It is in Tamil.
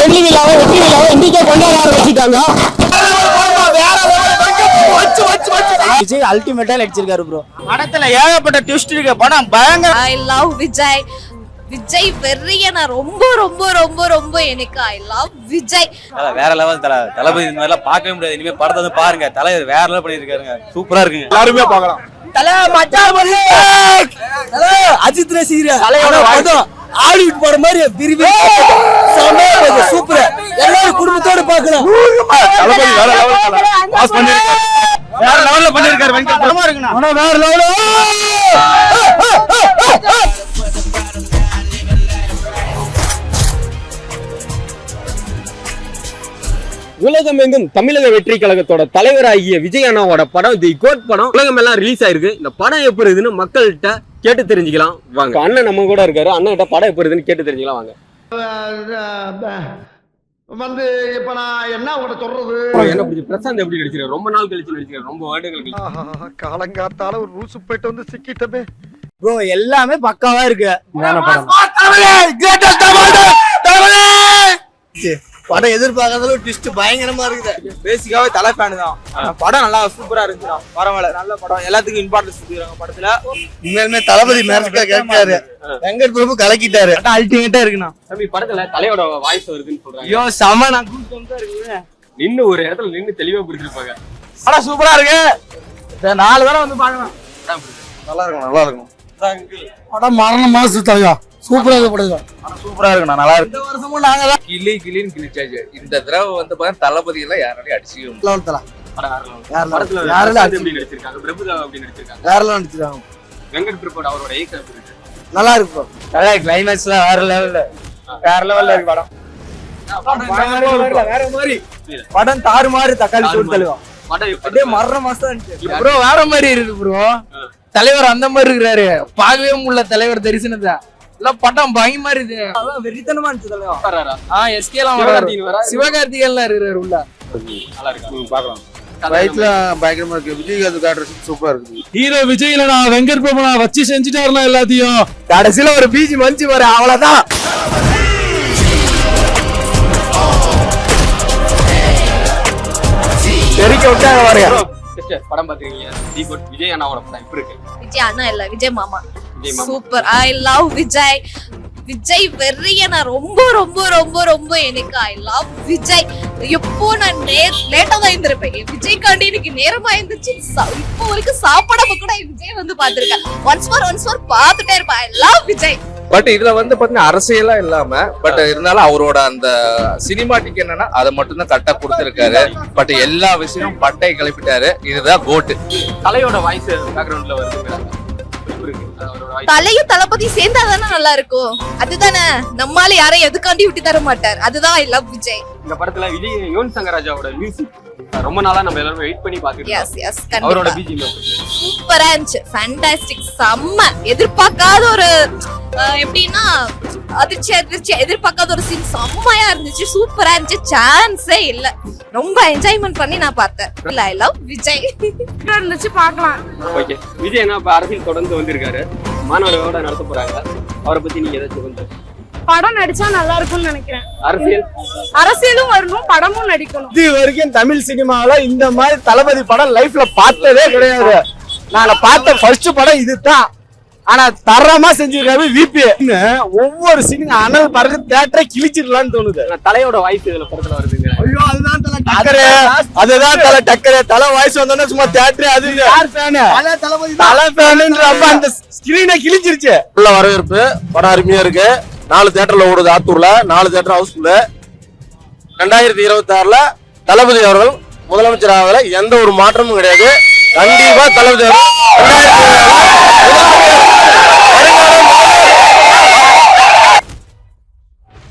வெள்ளி விழாவை வெற்றி விழாவை இன்னைக்கே கொண்டாட ஆரம்பிச்சிட்டாங்க. விஜய் அல்டிமேட்டா நடிச்சிருக்காரு ப்ரோ படத்துல ஏகப்பட்ட ட்விஸ்ட் இருக்கு. படம் பயங்கர ஐ லவ் விஜய். விஜய் வெறிய நான் ரொம்ப ரொம்ப ரொம்ப ரொம்ப எனக்கு ஐ லவ் விஜய். தல வேற லெவல் தல தளபதி இந்த மாதிரிலாம் பார்க்கவே முடியாது. இனிமே படத்தை வந்து பாருங்க. தலை வேற லெவல் பண்ணிருக்காருங்க சூப்பரா இருக்குங்க. எல்லாருமே பார்க்கலாம். தல மச்சான் அஜித் ரசிகர். தலையோட படம் ஹாலிவுட் படம் மாதிரி விரும்பி சூப்பர் எல்லாரும் குடும்பத்தோட பார்க்கலாம். தளபதி வேற லெவல் பாஸ் பண்ணிருக்காரு வேற லெவல்ல பண்ணிருக்காரு வெங்கட். படமா இருக்குண்ணா. வேற லெவலோ உலகம் எங்கும் தமிழக வெற்றி கழகத்தோட தலைவராகிய விஜய் அண்ணாவோட படம் தி கோட் படம் உலகம் எல்லாம் ரிலீஸ் ஆயிருக்கு. இந்த படம் எப்படி இருக்குன்னு மக்கள்கிட்ட கேட்டு தெரிஞ்சுக்கலாம். வாங்க. அண்ணன் நம்ம கூட இருக்காரு. அண்ணன் கிட்ட படம் எப்படி இருக்குன்னு கேட்டு தெரிஞ்சுக்கலாம். வாங்க. வந்து இப்ப நான் என்ன உங்கள்கிட்ட சொல்றது? என்ன பிடிச்சி பிரசாந்த் எப்படி நடிச்சிருக்காரு? ரொம்ப நாள் கழிச்சு நடிச்சிருக்காரு. ரொம்ப வருடங்கள் காலங்காத்தால ஒரு ரூசு போயிட்டு வந்து சிக்கிட்டமே. ப்ரோ எல்லாமே பக்காவா இருக்கு. படம் எதிர்பார்க்காத ட்விஸ்ட் பயங்கரமா இருக்குது. பேசிக்காவே தலை ஃபேன் தான். படம் நல்லா சூப்பரா இருந்துச்சு பரவாயில்ல நல்ல படம். எல்லாத்துக்கும் இம்பார்ட்டன்ஸ் கொடுக்குறாங்க படத்துல. உண்மையிலுமே தளபதி மேரேஜ்க்கா கேட்காரு. வெங்கட் பிரபு கலக்கிட்டாரு. அல்டிமேட்டா இருக்குண்ணா. தம்பி படத்துல தலையோட வாய்ஸ் வருதுன்னு சொல்றாங்க. ஐயோ செம நான் கூப்பிட்டு தான் இருக்குங்க நின்னு ஒரு இடத்துல நின்னு தெளிவா பிடிச்சிருப்பாங்க படம் சூப்பரா இருக்கு. நாலு தடவை வந்து பார்க்கலாம். நல்லா இருக்கும் நல்லா இருக்கும். படம் மரண மாசு தலைவா சூப்பரா சூப்பரா இருக்குண்ணா நல்லா இருக்கு இந்த வருஷமும் நாங்க தான். கிளி கிளின்னு கிழிச்சாச்சு இந்த தடவை வந்து பாத்தீங்கன்னா தளபதி எல்லாம் யாராலையும் அடிச்சுக்க முடியல. படம் வேற level. வேற level. படத்துல வேற level. பிரசாந்த் எப்படி நடிச்சிருக்காங்க பிரபுதா எப்படி நடிச்சிருக்காங்க வேறலாம் நடிச்சிருக்காங்க வெங்கட் பிரபு அவரோட இயக்கம் எப்படி இருக்கு நல்லா இருக்கு bro. நல்லா கிளைமேக்ஸ்ல வேற லெவல்ல வேற லெவல்ல இருக்கு படம். வேற மாதிரி படம் தாறுமாறு தக்காளி சூடு தழுவா. படம் எப்படி அப்படியே மரண மாசம் இருந்துச்சு. ப்ரோ வேற மாதிரி இருக்கு ப்ரோ தலைவர் அந்த மாதிரி இருக்கிறாரு. பார்க்கவே முடியல தலைவர் தரிசனத்தை. படம் பயமா இருக்கு அதான் வெறித்தனமா இருந்துச்சு வராரா? ஆ எஸ்கே எல்லாம் சிவகார்த்திகேயன் வரா? சிவகார்த்திகேயன் எல்லாம் இருக்கிறாரு உள்ள. நல்லா இருக்கு பாக்கலாம் பயங்கரமா இருக்கு. விஜயகாந்த் காட்டுறது சூப்பரா இருக்கு. ஹீரோ விஜய்ல நான் வெங்கட் பிரபு நான் வச்சு செஞ்சுட்டாருனா எல்லாத்தையும்? கடைசியில ஒரு பீச் மஞ்சு வர அவ்வளவுதான். தெரிக்க விட்டாங்க பாருங்க. சிஸ்டர் படம் பாத்துருக்கீங்க தி குட் விஜய் அண்ணாவோட படம் எப்படி இருக்கு? விஜய் அண்ணா இல்ல விஜய் மாமா. விஜய் மாமா. Super I love Vijay. Vijay வெறிய நான் ரொம்ப ரொம்ப ரொம்ப ரொம்ப எனக்கு ஐ லவ் விஜய். எப்போ நான் லேட்டா தான் இருந்திருப்பேன் விஜய் காண்டி எனக்கு நேரமா இருந்துச்சு இப்போ வரைக்கும் சாப்பிடாம கூட விஜய் வந்து பாத்திருக்கேன் ஒன்ஸ் மோர் ஒன்ஸ் மோர் பார்த்துட்டே இருப்பேன். ஐ லவ் விஜய். பட் இதுல வந்து பாத்தீங்கன்னா அரசியலா இல்லாம பட் இருந்தாலும் அவரோட அந்த சினிமாட்டிக் என்னன்னா அதை மட்டும் தான் கரெக்டா கொடுத்திருக்காரு. பட் எல்லா விஷயமும் பட்டை கிளப்பிட்டாரு. இதுதான் கோட்டு தலையோட வாய்ஸ் பேக்ரவுண்ட்ல வாய்ஸ் தலையும் தளபதி சேர்ந்தா தானே நல்லா இருக்கும். அதுதானே. நம்மால யாரையும் எதுக்காண்டி விட்டு தர மாட்டார். அதுதான் ஐ லவ் விஜய். இந்த படத்துல விஜய் யுவன் சங்கர் ராஜாவோட மியூசிக் ரொம்ப நாளா நம்ம எல்லாரும் வெயிட் பண்ணி பாத்துட்டு எஸ் எஸ் அவரோட பிஜிஎம் சூப்பரா இருந்துச்சு. ஃபேண்டாஸ்டிக் செம்ம. எதிர்பார்க்காத ஒரு எப்படின்னா அதிர்ச்சி அதிர்ச்சி எதிர்பார்க்காத ஒரு சீன் செம்மையா இருந்துச்சு. சூப்பரா இருந்துச்சு. சான்ஸே இல்ல. ரொம்ப என்ஜாய்மெண்ட் பண்ணி நான் பார்த்தேன். இல்ல ஐ லவ் விஜய் இருந்துச்சு பார்க்கலாம். ஓகே விஜய் என்ன இப்ப அரசியல் தொடர்ந்து வந்திருக்காரு. மாணவர்களோட நடத்த போறாங்க. அவரை பத்தி நீங்க ஏதாச்சும் கொஞ்சம் படம் நடிச்சா நல்லா இருக்கும்னு நினைக்கிறேன். அரசியல்? அரசியலும் வரணும் படமும் நடிக்கணும். இது வரைக்கும் தமிழ் சினிமால இந்த மாதிரி தளபதி படம் லைஃப்ல பார்த்ததே கிடையாது. நான் பார்த்த ஃபர்ஸ்ட் படம் இதுதான். ஆனா தரமா செஞ்சிருக்காரு விபி ஒவ்வொரு சினிமா அனல் பறகு தேட்டரை கிழிச்சிடலாம்னு தோணுது. தலையோட வாய்ஸ் இதுல படத்துல வருதுங்க. ஐயோ அதுதான் தலை டக்கரு அதுதான் தலை டக்கரு தலை வாய்ஸ் வந்தோடனே சும்மா தேட்டரே அது யார் ஃபேனு தலை ஃபேனுன்றப்ப அந்த ஸ்கிரீனை கிழிச்சிருச்சு உள்ள வரவேற்பு படம் அருமையா இருக்கு. நாலு தேட்டர்ல ஓடுது ஆத்தூர்ல நாலு தேட்டர் ஹவுஸ்ஃபுல்லு ரெண்டாயிரத்தி இருபத்தி ஆறுல தளபதி அவர்கள் முதலமைச்சர் ஆகல எந்த ஒரு மாற்றமும் கிடையாது. கண்டிப்பா தளபதி அவர்கள்